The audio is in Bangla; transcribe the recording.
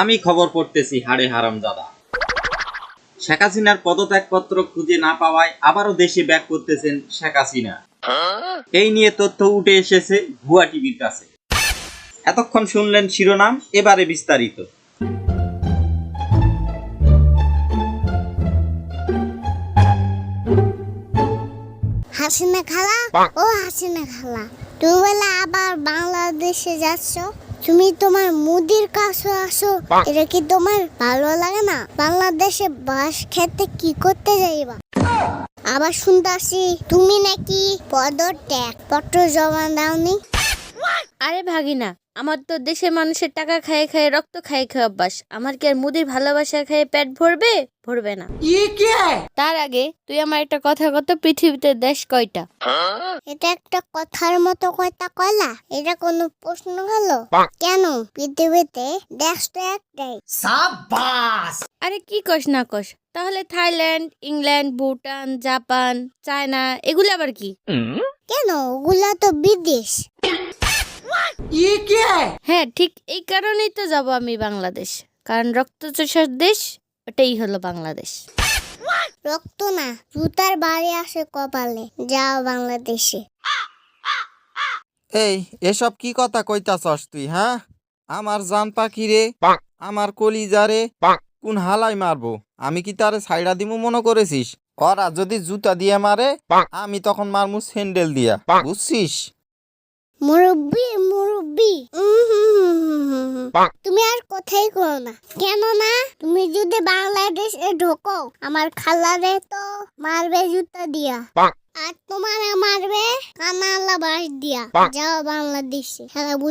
আমি খবর পড়তেছি হাড়ে হারাম দাদা শেখ হাসিনার পদত্যাগপত্র খুঁজে না পাওয়ায় আবারও দেশে ব্যাক করতেছেন শেখ হাসিনা। এই নিয়ে তথ্য উঠে এসেছে ভুয়া টিভির কাছে। এতক্ষণ শুনলেন শিরোনাম এবারে বিস্তারিত। হাসিনা খালা? ও হাসিনা খালা তুমি বলে আবার বাংলাদেশে যাচ্ছ? তুমি তোমার মুদির কাছে আসো এটা কি তোমার ভালো লাগে না? বাংলাদেশে বাস খেতে কি করতে যাইবা? আবার শুনতে আসি তুমি নাকি পদত্যাগ পত্র জমা দাওনি? আরে ভাগিনা আমার তো দেশের মানুষের টাকা খায়ে খায়ে রক্ত খায়ে খায়ে অভ্যাস। আমার কি আর মুদির ভালোবাসা খায়ে পেট ভরবে? ভরবে না। তার আগে তুই আমার একটা কথা কত পৃথিবীতে দেশ কয়টা? এটা একটা কথার মতো কয়টা কয়লা এটা কোনো প্রশ্ন হলো? কেন পৃথিবীতে দেশ তো একটাই? আরে কি কস না কস? তাহলে Thailand England Bhutan Japan China এগুলো আবার কি? কেন? ওগুলা তো বিদেশ। হ্যাঁ ঠিক এই কারণেই তো যাব আমি বাংলাদেশ। কারণ রক্তচোষার দেশ ওটাই হলো বাংলাদেশ। রক্ত না জুতার বাড়ি আসে কপালে। যাও বাংলাদেশে। এই এসব কি কথা কইতাছস তুই হ্যাঁ? আমার জান পাখি রে আমার কলিজা রে কোন হালাই মারবো? আমি কি তারে সাইডা দিমু মনে করেছিস? ওরা যদি জুতা দিয়ে মারে আমি তখন মারমু স্যান্ডেল দিয়া বুঝছিস? মুরব্বি হুম। তুমি আর কথাই করো না কেন না তুমি যদি বাংলাদেশে ঢোকো আমার খালারে তো মারবে জুতা দিয়া আর তোমার মারবে কানালা বাস দিয়া যাও বাংলাদেশে